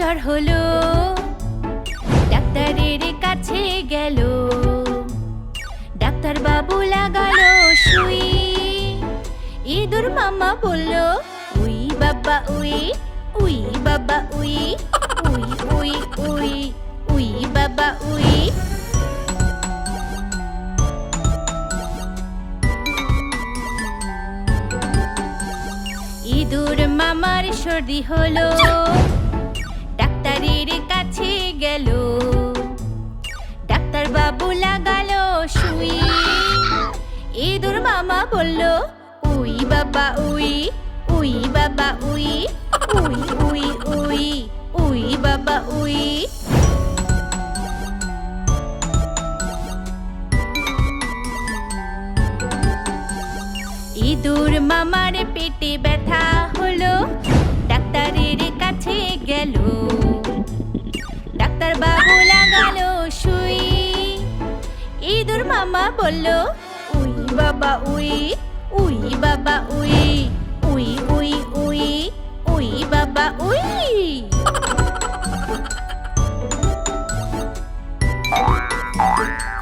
জ্বর হলো। ডাক্তারের কাছে গেল। ডাক্তার বাবু লাগালো সুই। ইঁদুর মামা বলল, উই বাবা উই উই বাবা উই উই উই উই উই বাবা উই। ইঁদুর মামার সর্দি হলো। ইঁদুর মামা বলল, উই বাবা, উই উই বাবা, উই উই উই উই উই বাবা, উই। ইঁদুর মামার পেটে ব্যথা হলো, ডাক্তারের কাছে গেল। ডাক্তার বাবু লাগালো সুই। ইঁদুর মামা বলল baba ui ui baba ui ui ui ui ui baba ui.